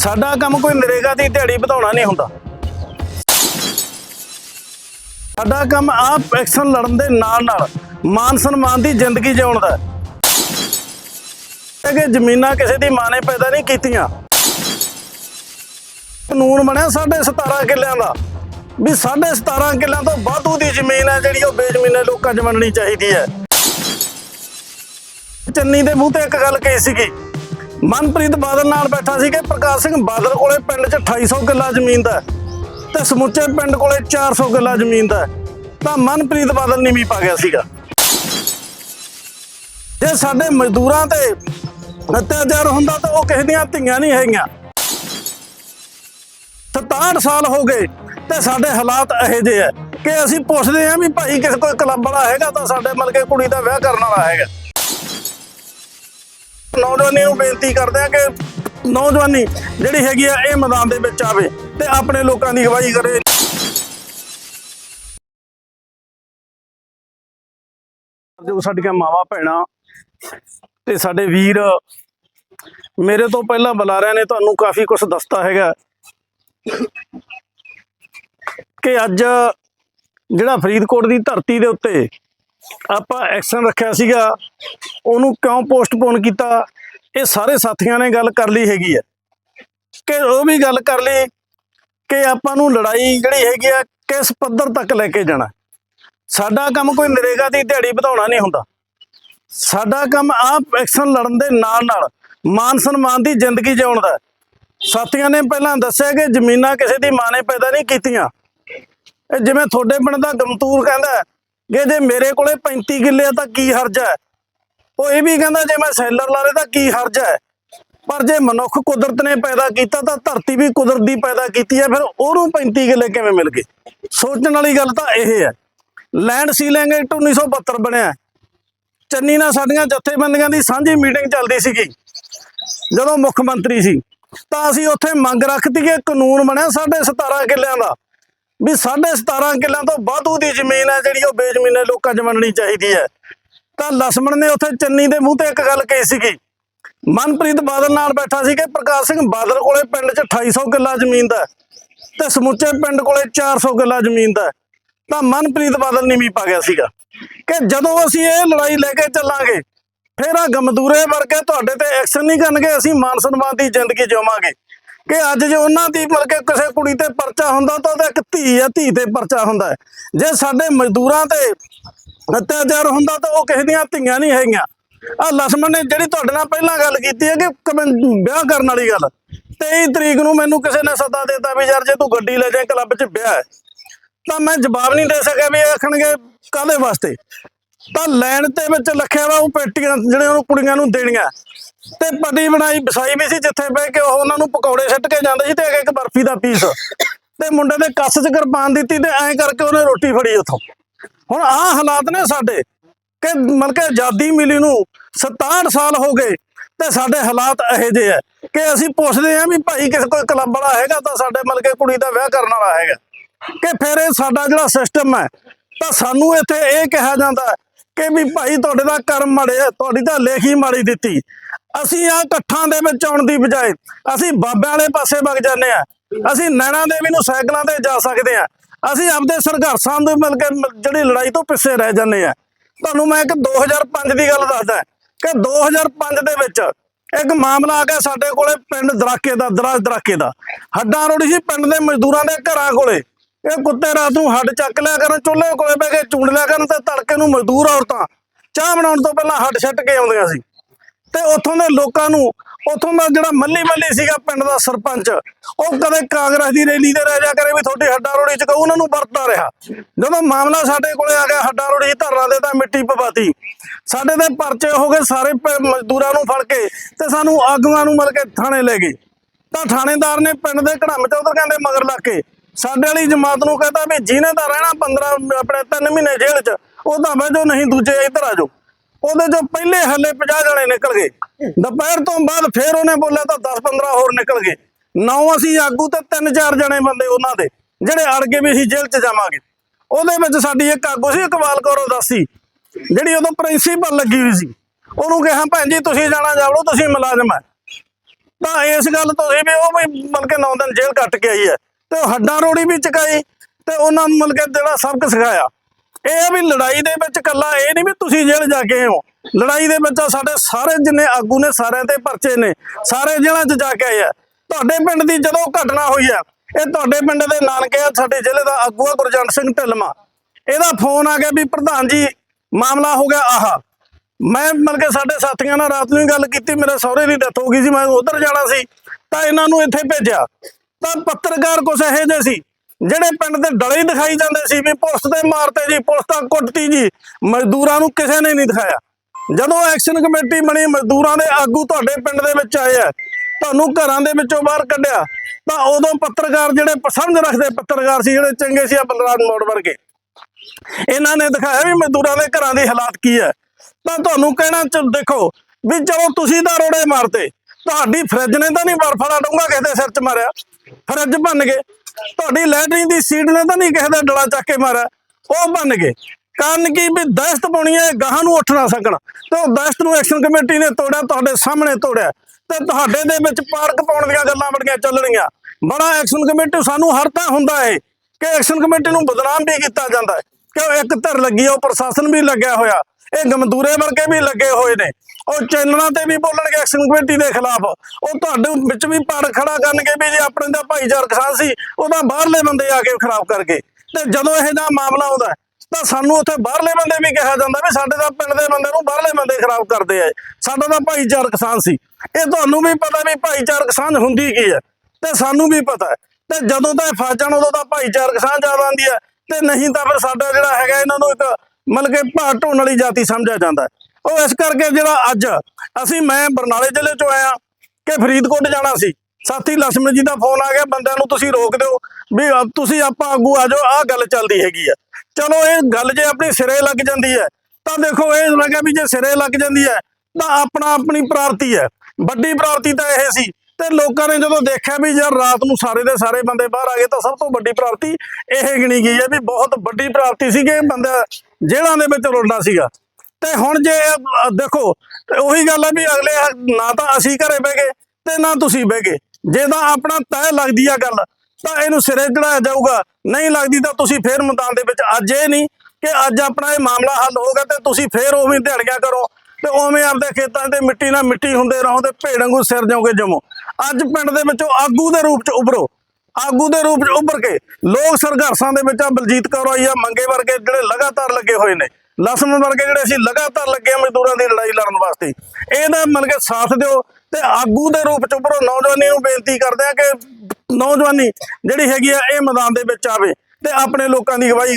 ਸਾਡਾ ਕੰਮ ਕੋਈ ਨਰੇਗਾ ਦੀ ਦਿਹਾੜੀ ਵਧਾਉਣਾ ਨਹੀਂ ਹੁੰਦਾ। ਸਾਡਾ ਕੰਮ ਆਪ ਐਕਸ਼ਨ ਲੜਨ ਦੇ ਨਾਲ ਨਾਲ ਮਾਨ ਸਨਮਾਨ ਦੀ ਜ਼ਿੰਦਗੀ ਜਿਉਣ ਦਾ ਕਿ ਜ਼ਮੀਨਾਂ ਕਿਸੇ ਦੀ ਮਾਂ ਨੇ ਪੈਦਾ ਨਹੀਂ ਕੀਤੀਆਂ। ਕਾਨੂੰਨ ਬਣਿਆ ਸਾਡੇ 17 ਕਿੱਲਿਆਂ ਦਾ। ਵੀ ਸਾਡੇ 17 ਕਿੱਲਿਆਂ ਤੋਂ ਵਾਧੂ ਦੀ ਜ਼ਮੀਨ ਹੈ ਜਿਹੜੀ ਉਹ ਬੇਜ਼ਮੀਨੇ ਲੋਕਾਂ 'ਚ ਵੰਡਣੀ ਚਾਹੀਦੀ ਹੈ। ਚੰਨੀ ਦੇ ਮੂੰਹ ਤੇ ਇੱਕ ਗੱਲ ਕਹੀ ਸੀਗੀ ਮਨਪ੍ਰੀਤ ਬਾਦਲ ਨਾਲ ਬੈਠਾ ਸੀ ਕਿ ਪ੍ਰਕਾਸ਼ ਸਿੰਘ ਬਾਦਲ ਕੋਲੇ ਪਿੰਡ 'ਚ 2800 ਕਿੱਲਾ ਜ਼ਮੀਨ ਦਾ ਤੇ ਸਮੁੱਚੇ ਪਿੰਡ ਕੋਲੇ 400 ਕਿੱਲਾ ਜ਼ਮੀਨ ਦਾ ਤਾਂ ਮਨਪ੍ਰੀਤ ਬਾਦਲ ਨੀਵੀਂ ਪਾ ਗਿਆ ਸੀਗਾ। ਜੇ ਸਾਡੇ ਮਜ਼ਦੂਰਾਂ ਤੇ ਅਤਿਆਚਾਰ ਹੁੰਦਾ ਤਾਂ ਉਹ ਕਿਸੇ ਦੀਆਂ ਧੀਆਂ ਨਹੀਂ ਹੈਗੀਆਂ। 67 ਸਾਲ ਹੋ ਗਏ ਤੇ ਸਾਡੇ ਹਾਲਾਤ ਇਹੋ ਜਿਹੇ ਆ ਕਿ ਅਸੀਂ ਪੁੱਛਦੇ ਆਂ ਵੀ ਭਾਈ ਕਿਸੇ ਕੋਈ ਕਲੱਬ ਵਾਲਾ ਹੈਗਾ ਤਾਂ ਸਾਡੇ ਮਲਕੇ ਕੁੜੀ ਦਾ ਵਿਆਹ ਕਰਨ ਵਾਲਾ ਹੈਗਾ। ਨੌਜਵਾਨੀ ਨੂੰ ਬੇਨਤੀ ਕਰਦੇ ਆ ਕਿ ਨੌਜਵਾਨੀ ਜਿਹੜੀ ਹੈਗੀ ਆ, ਇਹ ਮੈਦਾਨ ਦੇ ਵਿੱਚ ਆਵੇ ਤੇ ਆਪਣੇ ਲੋਕਾਂ ਦੀ ਅਗਵਾਈ ਕਰੇ। ਜੋ ਸਾਡੀਆਂ ਮਾਵਾਂ, ਭੈਣਾਂ ਤੇ ਸਾਡੇ ਵੀਰ, ਮੇਰੇ ਤੋਂ ਪਹਿਲਾਂ ਬੁਲਾਰਿਆਂ ਨੇ ਤੁਹਾਨੂੰ ਕਾਫੀ ਕੁਝ ਦੱਸਤਾ ਹੈਗਾ। ਕਿ ਅੱਜ ਜਿਹੜਾ ਫਰੀਦਕੋਟ ਦੀ ਧਰਤੀ ਦੇ ਉੱਤੇ ਆਪਾਂ ਐਕਸ਼ਨ ਰੱਖਿਆ ਸੀਗਾ, ਉਹਨੂੰ ਕਿਉਂ ਪੋਸਟਪੋਨ ਕੀਤਾ? ਇਹ ਸਾਰੇ ਸਾਥੀਆਂ ਨੇ ਗੱਲ ਕਰ ਲਈ ਹੈਗੀ ਹੈ ਕਿ ਉਹ ਵੀ ਗੱਲ ਕਰ ਲਈ ਕਿ ਆਪਾਂ ਨੂੰ ਲੜਾਈ ਜਿਹੜੀ ਹੈਗੀ ਆ, ਕਿਸ ਪੱਧਰ ਤੱਕ ਲੈ ਕੇ ਜਾਣਾ। ਸਾਡਾ ਕੰਮ ਕੋਈ ਨਰੇਗਾ ਦੀ ਦਿਹਾੜੀ ਵਧਾਉਣਾ ਨਹੀਂ ਹੁੰਦਾ। ਸਾਡਾ ਕੰਮ ਆਪ ਐਕਸ਼ਨ ਲੜਨ ਦੇ ਨਾਲ ਨਾਲ, ਮਾਨ ਸਨਮਾਨ ਦੀ ਜ਼ਿੰਦਗੀ ਜਿਉਣ ਦਾ। ਸਾਥੀਆਂ ਨੇ ਪਹਿਲਾਂ ਦੱਸਿਆ ਕਿ ਜ਼ਮੀਨਾਂ ਕਿਸੇ ਦੀ ਮਾਂ ਨੇ ਪੈਦਾ ਨਹੀਂ ਕੀਤੀਆਂ। ਇਹ ਜਿਵੇਂ ਤੁਹਾਡੇ ਪਿੰਡ ਦਾ ਗਮਤੂਰ ਕਹਿੰਦਾ ਕਿ ਜੇ ਮੇਰੇ ਕੋਲੇ 35 ਕਿੱਲੇ ਆ ਤਾਂ ਕੀ ਹਰਜ ਹੈ? ਉਹ ਇਹ ਵੀ ਕਹਿੰਦਾ ਜੇ ਮੈਂ ਸੈਲਰ ਲਾ ਲੇ ਤਾਂ ਕੀ ਹਰਜ ਹੈ? ਪਰ ਜੇ ਮਨੁੱਖ ਕੁਦਰਤ ਨੇ ਪੈਦਾ ਕੀਤਾ ਤਾਂ ਧਰਤੀ ਵੀ ਕੁਦਰਤ ਦੀ ਪੈਦਾ ਕੀਤੀ ਹੈ, ਫਿਰ ਉਹਨੂੰ 35 ਕਿੱਲੇ ਕਿਵੇਂ ਮਿਲ ਗਏ? ਸੋਚਣ ਵਾਲੀ ਗੱਲ ਤਾਂ ਇਹ ਹੈ। ਲੈਂਡ ਸੀਲਿੰਗ ਐਕਟ 1972 ਬਣਿਆ ਚੰਨੀ ਨਾਲ ਸਾਡੀਆਂ ਜਥੇਬੰਦੀਆਂ ਦੀ ਸਾਂਝੀ ਮੀਟਿੰਗ ਚੱਲਦੀ ਸੀਗੀ, ਜਦੋਂ ਮੁੱਖ ਮੰਤਰੀ ਸੀ। ਤਾਂ ਅਸੀਂ ਉੱਥੇ ਮੰਗ ਰੱਖਤੀ ਕਿ ਕਾਨੂੰਨ ਬਣਿਆ ਸਾਡੇ 17 ਕਿੱਲਿਆਂ ਦਾ। ਵੀ ਸਾਡੇ 17 ਕਿੱਲਿਆਂ ਤੋਂ ਵਾਧੂ ਦੀ ਜ਼ਮੀਨ ਹੈ ਜਿਹੜੀ ਉਹ ਬੇਜ਼ਮੀਨੇ ਲੋਕਾਂ 'ਚ ਵੰਡਣੀ ਚਾਹੀਦੀ ਹੈ। ਤਾਂ ਲਸਮਣ ਨੇ ਉੱਥੇ ਚੰਨੀ ਦੇ ਮੂੰਹ ਤੇ ਇੱਕ ਗੱਲ ਕਹੀ ਸੀਗੀ। ਮਨਪ੍ਰੀਤ ਬਾਦਲ ਨਾਲ ਬੈਠਾ ਸੀ ਕਿ ਪ੍ਰਕਾਸ਼ ਸਿੰਘ ਬਾਦਲ ਕੋਲੇ ਪਿੰਡ 'ਚ 2800 ਕਿੱਲਾ ਜ਼ਮੀਨ ਦਾ ਹੈ ਤੇ ਸਮੁੱਚੇ ਪਿੰਡ ਕੋਲੇ 400 ਕਿੱਲਾ ਜ਼ਮੀਨ ਦਾ ਤਾਂ ਮਨਪ੍ਰੀਤ ਬਾਦਲ ਨੀਵੀਂ ਪਾ ਗਿਆ ਸੀਗਾ ਕਿ ਜਦੋਂ ਅਸੀਂ ਇਹ ਲੜਾਈ ਲੈ ਕੇ ਚੱਲਾਂਗੇ, ਫਿਰ ਆ ਗਮਦੂਰੇ ਵਰਗੇ ਤੁਹਾਡੇ ਤੇ ਐਕਸ਼ਨ ਨਹੀਂ ਕਰਨਗੇ, ਅਸੀਂ ਮਾਨ ਸਨਮਾਨ ਦੀ ਜ਼ਿੰਦਗੀ ਜਿਵਾਂਗੇ ਕਿ ਅੱਜ ਜੇ ਉਹਨਾਂ ਦੀ ਮਤਲਬ ਕਿ ਕਿਸੇ ਕੁੜੀ ਤੇ ਪਰਚਾ ਹੁੰਦਾ ਤਾਂ ਉਹਦਾ ਇੱਕ ਧੀ ਆ ਧੀ ਤੇ ਪਰਚਾ ਹੁੰਦਾ ਜੇ ਸਾਡੇ ਮਜ਼ਦੂਰਾਂ ਤੇ ਅਤਿਆਚਾਰ ਹੁੰਦਾ ਤਾਂ ਉਹ ਕਿਸੇ ਦੀਆਂ ਧੀਆਂ ਨਹੀਂ ਹੈਗੀਆਂ। ਆ ਲਸਮਣ ਨੇ ਜਿਹੜੀ ਤੁਹਾਡੇ ਨਾਲ ਪਹਿਲਾਂ ਗੱਲ ਕੀਤੀ ਹੈ ਕਿ ਕਮੈਂ- ਵਿਆਹ ਕਰਨ ਵਾਲੀ ਗੱਲ। 23 ਤਰੀਕ ਨੂੰ ਮੈਨੂੰ ਕਿਸੇ ਨੇ ਸੱਦਾ ਦਿੱਤਾ ਵੀ ਯਾਰ ਜੇ ਤੂੰ ਗੱਡੀ ਲੈ ਜਾਏ, ਕਲੱਬ 'ਚ ਵਿਆਹ ਹੈ। ਤਾਂ ਮੈਂ ਜਵਾਬ ਨਹੀਂ ਦੇ ਸਕਿਆ ਵੀ ਇਹ ਆਖਣਗੇ ਕਾਹਦੇ ਵਾਸਤੇ। ਤਾਂ ਲੈਣ ਤੇ ਵਿੱਚ ਲਿਖਿਆ ਵਾ ਉਹ ਪੇਟੀਆਂ ਜਿਹੜੇ ਉਹਨੂੰ ਕੁੜੀਆਂ ਨੂੰ ਦੇਣੀਆਂ। ਤੇ ਪੱਟੀ ਬਣਾਈ ਵਸਾਈ ਵੀ ਸੀ ਜਿੱਥੇ ਬਹਿ ਕੇ ਉਹ ਉਹਨਾਂ ਨੂੰ ਪਕੌੜੇ ਸਿੱਟ ਕੇ ਜਾਂਦੇ ਸੀ ਤੇ ਇੱਕ ਇੱਕ ਬਰਫੀ ਦਾ ਪੀਸ ਤੇ ਮੁੰਡੇ ਦੇ ਕੱਸ 'ਚ ਕਿਰਪਾਨ ਦਿੱਤੀ ਤੇ ਐਂ ਕਰਕੇ ਉਹਨੇ ਰੋਟੀ ਫੜੀ ਉੱਥੋਂ। ਹੁਣ ਆਹ ਹਾਲਾਤ ਨੇ ਸਾਡੇ ਕਿ ਮਤਲਬ ਕਿ ਆਜ਼ਾਦੀ ਮਿਲੀ ਨੂੰ 67 ਸਾਲ ਹੋ ਗਏ ਤੇ ਸਾਡੇ ਹਾਲਾਤ ਇਹੋ ਜਿਹੇ ਆ ਕਿ ਅਸੀਂ ਪੁੱਛਦੇ ਆਂ ਵੀ ਭਾਈ ਕਿਸੇ ਕੋਈ ਕਲੱਬ ਵਾਲਾ ਹੈਗਾ ਤਾਂ ਸਾਡੇ ਮਤਲਬ ਕਿ ਕੁੜੀ ਦਾ ਵਿਆਹ ਕਰਨ ਵਾਲਾ ਹੈਗਾ। ਕਿ ਫਿਰ ਇਹ ਸਾਡਾ ਜਿਹੜਾ ਸਿਸਟਮ ਹੈ ਤਾਂ ਸਾਨੂੰ ਇੱਥੇ ਇਹ ਕਿਹਾ ਜਾਂਦਾ ਕਿ ਵੀ ਭਾਈ ਤੁਹਾਡੇ ਦਾ ਕਰਮ ਮਾੜੇ ਆ, ਤੁਹਾਡੀ ਤਾਂ ਲੇਖੀ ਮਾੜੀ ਦਿੱਤੀ। ਅਸੀਂ ਆ ਇਕੱਠਾਂ ਦੇ ਵਿੱਚ ਆਉਣ ਦੀ ਬਜਾਏ ਅਸੀਂ ਬਾਬਿਆਂ ਵਾਲੇ ਪਾਸੇ ਵਗ ਜਾਂਦੇ ਆ ਅਸੀਂ ਨੈਣਾ ਦੇਵੀ ਨੂੰ ਸਾਈਕਲਾਂ ਤੇ ਜਾ ਸਕਦੇ ਆ ਅਸੀਂ ਆਪਦੇ ਸੰਘਰਸ਼ਾਂ ਦੇ ਮਿਲ ਕੇ ਜਿਹੜੀ ਲੜਾਈ ਤੋਂ ਪਿੱਛੇ ਰਹਿ ਜਾਂਦੇ ਆ ਤੁਹਾਨੂੰ ਮੈਂ ਇੱਕ 2005 ਦੀ ਗੱਲ ਦੱਸਦਾ ਕਿ 2005 ਦੇ ਵਿੱਚ ਇੱਕ ਮਾਮਲਾ ਆ ਗਿਆ ਸਾਡੇ ਕੋਲੇ ਪਿੰਡ ਦਰਾਕੇ ਦਾ ਦਰਾਜ ਦਰਾਕੇ ਦਾ। ਹੱਡਾਂ ਰੋੜੀ ਸੀ ਪਿੰਡ ਦੇ ਮਜ਼ਦੂਰਾਂ ਦੇ ਘਰਾਂ ਕੋਲੇ। ਇਹ ਕੁੱਤੇ ਰਾਤ ਨੂੰ ਹੱਡ ਚੱਕ ਲਿਆ ਕਰਨ, ਚੁੱਲ੍ਹੇ ਕੋਲੇ ਬਹਿ ਕੇ ਚੂੜ ਲਿਆ ਕਰਨ ਤੇ ਤੜਕੇ ਨੂੰ ਮਜ਼ਦੂਰ ਔਰਤਾਂ ਚਾਹ ਬਣਾਉਣ ਤੋਂ ਪਹਿਲਾਂ ਹੱਡ ਛੱਟ ਕੇ ਆਉਂਦੀਆਂ ਸੀ। ਤੇ ਉੱਥੋਂ ਦੇ ਲੋਕਾਂ ਨੂੰ, ਉੱਥੋਂ ਦਾ ਜਿਹੜਾ ਮੱਲੀ ਮੱਲੀ ਸੀਗਾ ਪਿੰਡ ਦਾ ਸਰਪੰਚ, ਉਹ ਕਦੇ ਕਾਂਗਰਸ ਦੀ ਰੈਲੀ ਤੇ ਰਹਿ ਜਾ ਕਰੇ ਵੀ ਤੁਹਾਡੀ ਹੱਡਾ ਰੋੜੀ ਚ ਕਹੂ, ਉਹਨਾਂ ਨੂੰ ਵਰਤਦਾ ਰਿਹਾ। ਜਦੋਂ ਮਾਮਲਾ ਸਾਡੇ ਕੋਲੇ ਆ ਗਿਆ, ਹੱਡਾ ਰੋੜੀ ਧਰਨਾ ਦੇ ਤਾਂ ਮਿੱਟੀ ਪਵਾਤੀ। ਸਾਡੇ ਦੇ ਪਰਚੇ ਹੋ ਗਏ ਸਾਰੇ ਪ- ਮਜ਼ਦੂਰਾਂ ਨੂੰ ਫੜ ਕੇ ਤੇ ਸਾਨੂੰ ਆਗੂਆਂ ਨੂੰ ਮਿਲ ਕੇ ਥਾਣੇ ਲੈ ਗਏ। ਤਾਂ ਥਾਣੇਦਾਰ ਨੇ ਪਿੰਡ ਦੇ ਘੜਮ ਚ ਉਧਰ ਕਹਿੰਦੇ ਮਗਰ ਲੱਗ ਕੇ, ਸਾਡੇ ਵਾਲੀ ਜਮਾਤ ਨੂੰ ਕਹਿੰਦਾ ਵੀ ਜਿਹਨੇ ਤਾਂ ਰਹਿਣਾ 15 ਆਪਣੇ 3 ਮਹੀਨੇ ਜੇਲ੍ਹ ਚ, ਉਹ ਤਾਂ ਬਹਿ ਜਾਓ, ਨਹੀਂ ਦੂਜੇ ਇੱਧਰ ਆ ਜਾਓ। ਉਹਦੇ ਚੋਂ ਪਹਿਲੇ ਹੱਲੇ 50 ਜਣੇ ਨਿਕਲ ਗਏ। ਦੁਪਹਿਰ ਤੋਂ ਬਾਅਦ ਫੇਰ ਉਹਨੇ ਬੋਲਿਆ ਤਾਂ 10 15 ਹੋਰ ਨਿਕਲ ਗਏ। ਨੌ ਅਸੀਂ ਆਗੂ ਤੇ ਤਿੰਨ ਚਾਰ ਜਣੇ ਬੰਦੇ ਉਹਨਾਂ ਦੇ, ਜਿਹੜੇ ਅੜ ਗਏ ਵੀ ਅਸੀਂ ਜੇਲ੍ਹ 'ਚ ਜਾਵਾਂਗੇ। ਉਹਦੇ ਵਿੱਚ ਸਾਡੀ ਇੱਕ ਆਗੂ ਸੀ, ਇਕਬਾਲ ਕੌਰ ਉਦਾਸੀ, ਜਿਹੜੀ ਉਦੋਂ ਪ੍ਰਿੰਸੀਪਲ ਲੱਗੀ ਹੋਈ ਸੀ। ਉਹਨੂੰ ਕਿਹਾ, ਭੈਣ ਜੀ, ਤੁਸੀਂ ਜਾਣਾ ਜਾਵੜੋ, ਤੁਸੀਂ ਮੁਲਾਜ਼ਮ ਹੈ। ਤਾਂ ਇਸ ਗੱਲ ਤੋਂ ਇਹ ਵੀ ਉਹ ਵੀ ਮਤਲਬ ਕਿ 9 ਦਿਨ ਜੇਲ੍ਹ ਕੱਟ ਕੇ ਆਈ ਹੈ। ਤੇ ਉਹ ਹੱਡਾਂ ਰੋੜੀ ਵੀ ਚਕਾਈ, ਤੇ ਉਹਨਾਂ ਨੂੰ ਮਤਲਬ ਕਿ ਜਿਹੜਾ ਸਬਕ ਸਿਖਾਇਆ। ਇਹ ਆ ਵੀ ਲੜਾਈ ਦੇ ਵਿੱਚ ਕੱਲਾ ਇਹ ਨਹੀਂ ਵੀ ਤੁਸੀਂ ਜੇਲ੍ਹ ਜਾ ਕੇ ਹੋ ਲੜਾਈ ਦੇ ਵਿੱਚ ਸਾਡੇ ਸਾਰੇ ਜਿੰਨੇ ਆਗੂ ਨੇ, ਸਾਰਿਆਂ ਤੇ ਪਰਚੇ ਨੇ, ਸਾਰੇ ਜੇਲ੍ਹਾਂ 'ਚ ਜਾ ਕੇ ਆਏ ਆ। ਤੁਹਾਡੇ ਪਿੰਡ ਦੀ ਜਦੋਂ ਘਟਨਾ ਹੋਈ ਆ, ਇਹ ਤੁਹਾਡੇ ਪਿੰਡ ਦੇ ਨਾਨਕੇ ਆ, ਸਾਡੇ ਜ਼ਿਲ੍ਹੇ ਦਾ ਆਗੂ ਆ ਗੁਰਜੰਟ ਸਿੰਘ ਢਿੱਲਮਾ। ਇਹਦਾ ਫੋਨ ਆ ਗਿਆ ਵੀ ਪ੍ਰਧਾਨ ਜੀ, ਮਾਮਲਾ ਹੋ ਗਿਆ ਆਹ। ਮੈਂ ਮਤਲਬ ਕਿ ਸਾਡੇ ਸਾਥੀਆਂ ਨਾਲ ਰਾਤ ਨੂੰ ਹੀ ਗੱਲ ਕੀਤੀ, ਮੇਰੇ ਸਹੁਰੇ ਦੀ ਡੈਥ ਹੋ ਗਈ ਸੀ, ਮੈਂ ਉਧਰ ਜਾਣਾ ਸੀ, ਤਾਂ ਇਹਨਾਂ ਨੂੰ ਇੱਥੇ ਭੇਜਿਆ। ਤਾਂ ਪੱਤਰਕਾਰ ਕੁਛ ਇਹੋ ਜਿਹੇ ਸੀ ਜਿਹੜੇ ਪਿੰਡ ਦੇ ਡਲੇ ਦਿਖਾਈ ਜਾਂਦੇ ਸੀ ਵੀ ਪੁਲਿਸ ਤੇ ਮਾਰਤੇ ਜੀ, ਪੁਲਿਸ ਤਾਂ ਕੁੱਟਤੀ ਜੀ, ਮਜ਼ਦੂਰਾਂ ਨੂੰ ਕਿਸੇ ਨੇ ਨਹੀਂ ਦਿਖਾਇਆ। ਜਦੋਂ ਐਕਸ਼ਨ ਕਮੇਟੀ ਬਣੀ, ਮਜ਼ਦੂਰਾਂ ਦੇ ਆਗੂ ਤੁਹਾਡੇ ਪਿੰਡ ਦੇ ਵਿੱਚ ਆਏ ਆ, ਤੁਹਾਨੂੰ ਘਰਾਂ ਦੇ ਵਿੱਚੋਂ ਬਾਹਰ ਕੱਢਿਆ, ਤਾਂ ਉਦੋਂ ਪੱਤਰਕਾਰ ਜਿਹੜੇ ਪਸੰਦ ਰੱਖਦੇ ਪੱਤਰਕਾਰ ਸੀ, ਜਿਹੜੇ ਚੰਗੇ ਸੀ ਆ ਬਲਰਾਜ ਮੋੜ ਵਰਗੇ। ਇਹਨਾਂ ਨੇ ਦਿਖਾਇਆ ਵੀ ਮਜ਼ਦੂਰਾਂ ਦੇ ਘਰਾਂ ਦੀ ਹਾਲਾਤ ਕੀ ਹੈ ਤਾਂ ਤੁਹਾਨੂੰ ਕਹਿਣਾ ਚ, ਦੇਖੋ ਵੀ ਚਲੋ ਤੁਸੀਂ ਤਾਂ ਰੋੜੇ ਮਾਰਤੇ, ਤੁਹਾਡੀ ਫਰਿੱਜ ਨੇ ਤਾਂ ਨਹੀਂ ਬਰਫ ਵਾਲਾ ਡੂੰਗਾ ਕਿਸੇ ਸਿਰ 'ਚ ਮਾਰਿਆ। ਫਰਿੱਜ ਭੰਨ ਗਏ। ਤੁਹਾਡੀ ਲੈਟਰਿਨ ਦੀ ਸੀਟ ਨੇ ਤਾਂ ਨਹੀਂ ਕਿਸੇ ਦਾ ਡਲਾ ਚੱਕ ਕੇ ਮਾਰਿਆ। ਉਹ ਬਣ ਗਏ। ਕਾਰਨ ਕੀ ਵੀ ਦਹਿਸ਼ਤ ਪਾਉਣੀ ਹੈ, ਗਾਹਾਂ ਨੂੰ ਉੱਠ ਨਾ ਸਕਣ। ਤੇ ਉਹ ਦਹਿਸ਼ਤ ਨੂੰ ਐਕਸ਼ਨ ਕਮੇਟੀ ਨੇ ਤੋੜਿਆ, ਤੁਹਾਡੇ ਸਾਹਮਣੇ ਤੋੜਿਆ। ਤੇ ਤੁਹਾਡੇ ਦੇ ਵਿੱਚ ਪਾਰਕ ਪਾਉਣ ਦੀਆਂ ਗੱਲਾਂ ਬੜੀਆਂ ਚੱਲਣੀਆਂ। ਬੜਾ ਐਕਸ਼ਨ ਕਮੇਟੀ ਸਾਨੂੰ ਹਰ ਤਾਂ ਹੁੰਦਾ ਹੈ ਕਿ ਐਕਸ਼ਨ ਕਮੇਟੀ ਨੂੰ ਬਦਨਾਮ ਵੀ ਕੀਤਾ ਜਾਂਦਾ ਹੈ ਕਿ ਉਹ ਇੱਕ ਧਿਰ ਲੱਗੀ ਹੈ ਉਹ ਪ੍ਰਸ਼ਾਸਨ ਵੀ ਲੱਗਿਆ ਹੋਇਆ। ਇਹ ਗਮਦੂਰੇ ਵਰਗੇ ਵੀ ਲੱਗੇ ਹੋਏ ਨੇ। ਉਹ ਚੈਨਲਾਂ ਤੇ ਵੀ ਬੋਲਣਗੇ ਐਕਸ਼ਨ ਕਮੇਟੀ ਦੇ ਖਿਲਾਫ। ਉਹ ਤੁਹਾਡੇ ਵਿੱਚ ਵੀ ਪੜ ਖੜਾ ਕਰਨਗੇ ਵੀ ਜੇ ਆਪਣੇ ਦਾ ਭਾਈਚਾਰਕ ਕਿਸਾਨ ਸੀ, ਉਹਦਾ ਬਾਹਰਲੇ ਬੰਦੇ ਆ ਕੇ ਖਰਾਬ ਕਰਕੇ ਤੇ ਜਦੋਂ ਇਹ ਦਾ ਮਾਮਲਾ ਆਉਂਦਾ ਤਾਂ ਸਾਨੂੰ ਉੱਥੇ ਬਾਹਰਲੇ ਬੰਦੇ ਵੀ ਕਿਹਾ ਜਾਂਦਾ ਵੀ ਸਾਡੇ ਦਾ ਪਿੰਡ ਦੇ ਬੰਦੇ ਨੂੰ ਬਾਹਰਲੇ ਬੰਦੇ ਖਰਾਬ ਕਰਦੇ ਆ। ਸਾਡਾ ਤਾਂ ਭਾਈਚਾਰਕ ਕਿਸਾਨ ਸੀ। ਇਹ ਤੁਹਾਨੂੰ ਵੀ ਪਤਾ ਵੀ ਭਾਈਚਾਰਕ ਸਾਂਝ ਹੁੰਦੀ ਕੀ ਹੈ। ਤੇ ਸਾਨੂੰ ਵੀ ਪਤਾ ਤੇ ਜਦੋਂ ਤਾਂ ਇਹ ਫਸ ਜਾਣ, ਉਦੋਂ ਤਾਂ ਭਾਈਚਾਰਕ ਸਾਂਝ ਆ ਜਾਂਦੀ ਹੈ। ਤੇ ਨਹੀਂ ਤਾਂ ਫਿਰ ਸਾਡਾ ਜਿਹੜਾ ਹੈਗਾ, ਇਹਨਾਂ ਨੂੰ ਇੱਕ ਮਤਲਬ ਕਿ ਭਾਰ ਢੋਣ ਵਾਲੀ ਜਾਤੀ ਸਮਝਿਆ ਜਾਂਦਾ ਉਹ ਇਸ ਕਰਕੇ ਜਿਹੜਾ ਅੱਜ ਅਸੀਂ ਮੈਂ ਬਰਨਾਲੇ ਜ਼ਿਲ੍ਹੇ ਚੋਂ ਆਇਆ ਕਿ ਫਰੀਦਕੋਟ ਜਾਣਾ ਸੀ। ਸਾਥੀ ਲక్ష్ਮਣ ਜੀ ਦਾ ਫੋਨ ਆ ਗਿਆ, ਬੰਦਿਆਂ ਨੂੰ ਤੁਸੀਂ ਰੋਕ ਦਿਓ ਵੀ ਤੁਸੀਂ ਆਪਾਂ ਆਗੂ ਆ ਜਾਓ, ਆਹ ਗੱਲ ਚੱਲਦੀ ਹੈਗੀ ਆ ਚਲੋ ਇਹ ਗੱਲ ਜੇ ਆਪਣੀ ਸਿਰੇ ਲੱਗ ਜਾਂਦੀ ਹੈ, ਤਾਂ ਦੇਖੋ ਇਹ ਲੱਗਾ ਵੀ ਜੇ ਸਿਰੇ ਲੱਗ ਜਾਂਦੀ ਹੈ, ਤਾਂ ਆਪਣਾ ਆਪਣੀ ਪ੍ਰਾਪਤੀ ਹੈ। ਵੱਡੀ ਪ੍ਰਾਪਤੀ ਤਾਂ ਇਹ ਸੀ ਤੇ ਲੋਕਾਂ ਨੇ ਜਦੋਂ ਦੇਖਿਆ ਵੀ ਯਾਰ ਰਾਤ ਨੂੰ ਸਾਰੇ ਦੇ ਸਾਰੇ ਬੰਦੇ ਬਾਹਰ ਆ ਗਏ ਤਾਂ ਸਭ ਤੋਂ ਵੱਡੀ ਪ੍ਰਾਪਤੀ ਇਹ ਗਿਣੀ ਗਈ ਹੈ ਵੀ ਬਹੁਤ ਵੱਡੀ ਪ੍ਰਾਪਤੀ ਸੀ ਕਿ ਬੰਦਾ ਜੇਲ੍ਹਾਂ ਦੇ ਵਿੱਚ ਰੋਲਦਾ ਸੀਗਾ। ਤੇ ਹੁਣ ਜੇ ਦੇਖੋ ਉਹੀ ਗੱਲ ਹੈ ਵੀ ਅਗਲੇ ਨਾ ਤਾਂ ਅਸੀਂ ਘਰੇ ਬਹਿ ਗਏ ਤੇ ਨਾ ਤੁਸੀਂ ਬਹਿ ਗਏ। ਜੇ ਤਾਂ ਆਪਣਾ ਤੈਅ ਲੱਗਦੀ ਆ ਗੱਲ, ਤਾਂ ਇਹਨੂੰ ਸਿਰੇ ਚੜਾਇਆ ਜਾਊਗਾ। ਨਹੀਂ ਲੱਗਦੀ ਤਾਂ ਤੁਸੀਂ ਫੇਰ ਮੈਦਾਨ ਦੇ ਵਿੱਚ, ਅੱਜ ਇਹ ਨਹੀਂ ਕਿ ਅੱਜ ਆਪਣਾ ਇਹ ਮਾਮਲਾ ਹੱਲ ਹੋਗਾ ਤੇ ਤੁਸੀਂ ਫੇਰ ਉਵੇਂ ਦਿਹਾੜੀਆਂ ਕਰੋ ਤੇ ਉਵੇਂ ਆਪਦੇ ਖੇਤਾਂ ਤੇ ਮਿੱਟੀ ਨਾਲ ਮਿੱਟੀ ਹੁੰਦੇ ਰਹੋ ਤੇ ਭੇਡ ਵਾਂਗੂ ਸਿਰ ਜਾਓਗੇ ਜਮੋ। ਅੱਜ ਪਿੰਡ ਦੇ ਵਿੱਚੋਂ ਆਗੂ ਦੇ ਰੂਪ ਚ ਉਭਰੋ। ਆਗੂ ਦੇ ਰੂਪ ਚ ਉੱਭਰ ਕੇ ਲੋਕ ਸੰਘਰਸ਼ਾਂ ਦੇ ਵਿੱਚ ਆ, ਬਲਜੀਤ ਕੌਰ ਆਈ ਆ, ਮੰਗੇ ਵਰਗੇ ਜਿਹੜੇ ਲਗਾਤਾਰ ਲੱਗੇ ਹੋਏ ਨੇ। ਲਸਮ ਵਰਗੇ ਜਿਹੜੇ ਅਸੀਂ ਲਗਾਤਾਰ ਲੱਗੇ ਆ ਮਜ਼ਦੂਰਾਂ ਦੀ ਲੜਾਈ ਲੜਨ ਵਾਸਤੇ। ਇਹਦਾ ਮਤਲਬ ਕੇ ਸਾਥ ਦਿਓ ਤੇ ਆਗੂ ਦੇ ਰੂਪ ਚ ਉੱਭਰੋ। ਨੌਜਵਾਨੀ ਨੂੰ ਬੇਨਤੀ ਕਰਦੇ ਆ ਕਿ ਨੌਜਵਾਨੀ ਜਿਹੜੀ ਹੈਗੀ ਆ, ਇਹ ਮੈਦਾਨ ਦੇ ਵਿੱਚ ਆਵੇ ਤੇ ਆਪਣੇ ਲੋਕਾਂ ਦੀ ਅਗਵਾਈ